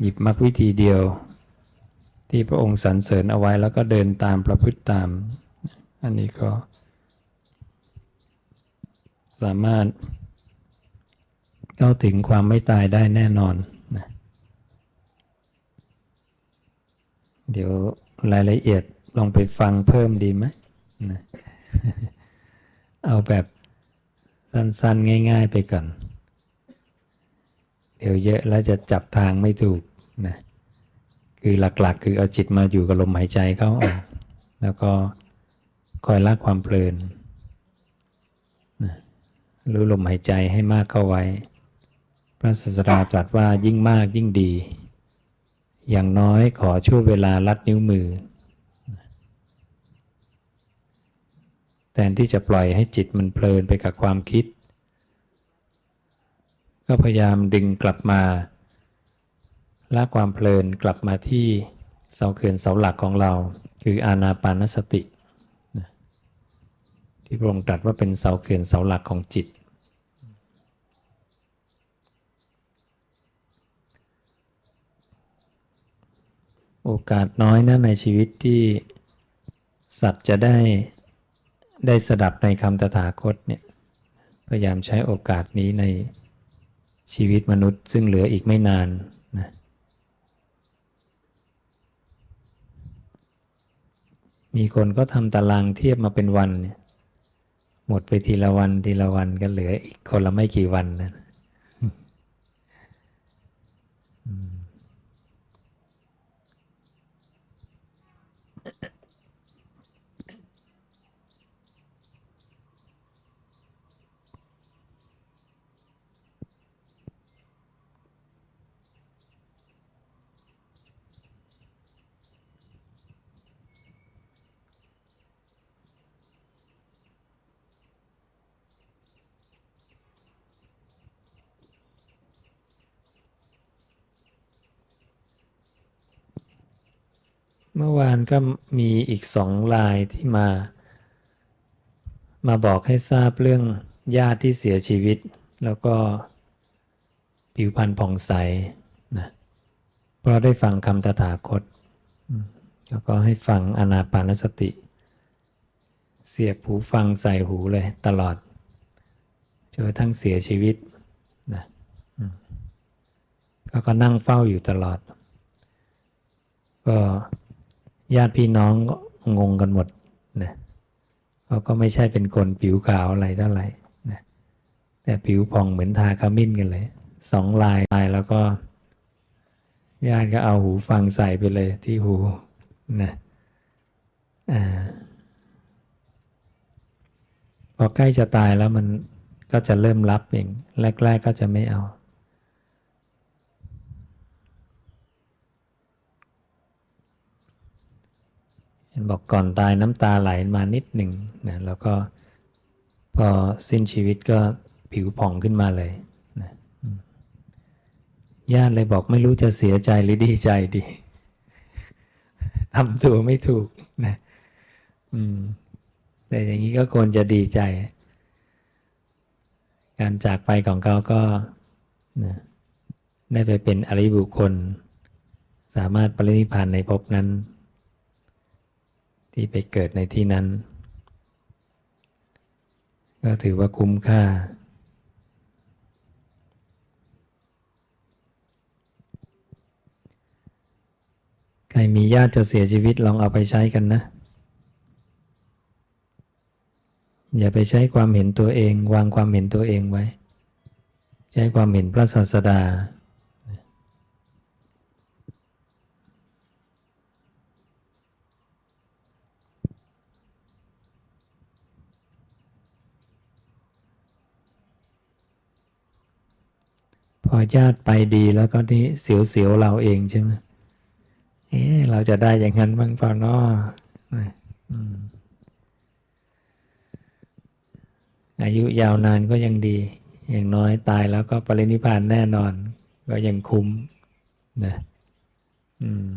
หยิบมรรควิธีเดียว ที่พระองค์สรรเสริญเอาไว้แล้วก็เดินตามประพฤติตาม อันนี้ก็ สามารถเข้าถึงความไม่ตายได้แน่นอนนะเดี๋ยวรายละเอียดลองไปฟังเพิ่มดีไหมนะเอาแบบสั้นๆ ง่าย ๆ ไปก่อน เดี๋ยวเยอะแล้วจะจับทางไม่ถูก นะคือหลักๆ คือเอาจิตมาอยู่กับลมหายใจเข้าออก แล้วก็คอยละความเพลินนะรู้ลมหายใจให้มากเข้าไว้ พระศาสดาตรัสว่ายิ่งมากยิ่งดี อย่างน้อยขอช่วเวลาลัดนิ้วมือ แทนที่จะปล่อยให้จิตมันเพลินไปกับความคิด ก็พยายามดึงกลับมา ละความเพลินกลับมาที่เสาเขื่อนเสาหลักของเรา คืออานาปานสติ ที่พระองค์ตรัสว่าเป็นเสาเขื่อนเสาหลักของจิต โอกาสน้อยนะในชีวิตที่สัตว์จะได้ได้สดับในคำตถาคตเนี่ยพยายามใช้โอกาสนี้ในชีวิตมนุษย์ซึ่งเหลืออีกไม่นานนะ มีคนก็ทำตารางเทียบมาเป็นวันเนี่ยหมดไปทีละวันทีละวันก็เหลืออีกคนละไม่กี่วันนะ เมื่อวานก็มีอีกสองลายที่มา มาบอกให้ทราบเรื่องญาติที่เสียชีวิต แล้วก็ผิวพรรณผ่องใสนะเพราะได้ฟังคำตถาคต แล้วก็ให้ฟังอนาปานสติ เสียบหูฟังใส่หูเลยตลอดจนกระทั่งเสียชีวิตนะก็ก็นั่งเฝ้าอยู่ตลอด ก็ ญาติพี่น้องก็งงกันหมดนะเขาก็ไม่ใช่เป็นคนผิวขาวอะไรเท่าไหร่นะแต่ผิวผ่องเหมือนทาขมิ้นกันเลยสองลายลายแล้วก็ญาติก็เอาหูฟังใส่ไปเลยที่หูนะอ่าพอใกล้จะตายแล้วมันก็จะเริ่มรับเองแรก ๆ ก็จะไม่เอา เห็น บอกก่อนตายน้ำตาไหลมานิดหนึ่งนะแล้วก็พอสิ้นชีวิตก็ผิวผ่องขึ้นมาเลยนะญาติเลยบอกไม่รู้จะเสียใจหรือดีใจดีทำตัวไม่ถูกนะอืมแต่อย่างนี้ก็ควรจะดีใจ การจากไปของเขาก็นะได้ไปเป็นอริบุคคล สามารถปรินิพพานในภพนั้น ที่ไปเกิดในที่นั้น ก็ถือว่าคุ้มค่า ใครมีญาติจะเสียชีวิตลองเอาไปใช้กันนะ อย่าไปใช้ความเห็นตัวเอง วางความเห็นตัวเองไว้ ใช้ความเห็นพระศาสดา พอญาติไปดีแล้วก็นี่เสียวๆเราเองใช่ไหมเอ๊ะเราจะได้อย่างนั้นบ้างเปล่าเนาะอายุยาวนานก็ยังดี อย่างน้อยตายแล้วก็ปรินิพานแน่นอน ก็ยังคุ้มนะอืม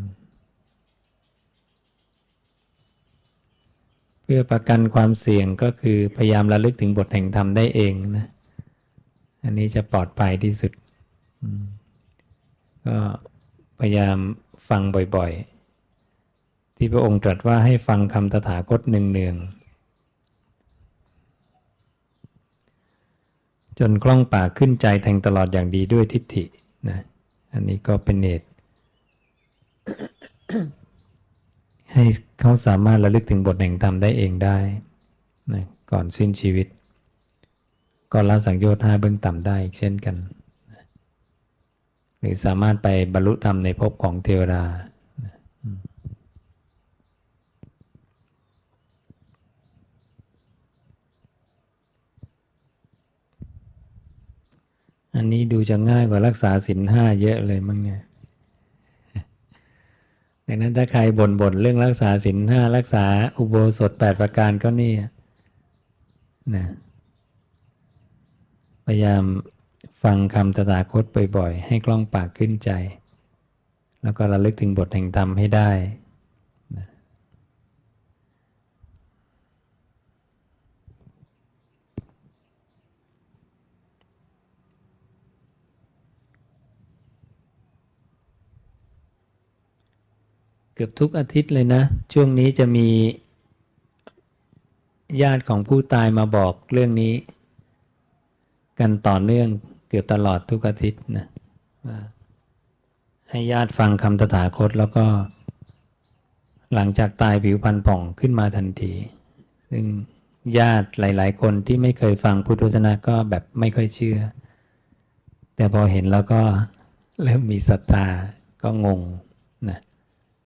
เพื่อประกันความเสี่ยงก็คือพยายามระลึกถึงบทแห่งธรรมได้เองนะ อันนี้จะปลอดภัยที่สุด ก็พยายามฟังบ่อยๆ ที่พระองค์ตรัสว่าให้ฟังคำตถาคตเนืองๆจนคล่องปากขึ้นใจแทงตลอดอย่างดีด้วยทิฏฐินะอันนี้ก็เป็นเหตุให้เขาสามารถระลึกถึงบทแห่งธรรมได้เองได้นะก่อนสิ้นชีวิต ก็ละสังโยชน์ห้าเบื้องต่ำได้อีกเช่นกัน หรือสามารถไปบรรลุธรรมในภพของเทวดาอันนี้ดูจะง่ายกว่ารักษาศีลห้าเยอะเลยมั้งเนี่ย ดังนั้นถ้าใครบ่นบ่นๆเรื่องรักษาศีลห้ารักษาอุโบสถแปดประการก็นี่นะ พยายาม ฟังคำตถาคตบ่อยๆ ให้กล้องปากขึ้นใจ แล้วก็ระลึกถึงบทแห่งธรรมให้ได้เกือบทุกอาทิตย์เลยนะ ช่วงนี้จะมี ญาติของผู้ตายมาบอกเรื่องนี้ กันต่อเนื่อง เกือบตลอดทุกอาทิตย์นะให้ญาติฟังคำตถาคตแล้วก็ หลังจากตายผิวพรรณผ่องขึ้นมาทันที ซึ่งญาติหลาย ๆ คนที่ไม่เคยฟังพุทธศาสนาก็แบบไม่ค่อยเชื่อ แต่พอเห็นแล้วก็เริ่มมีศรัทธาก็งง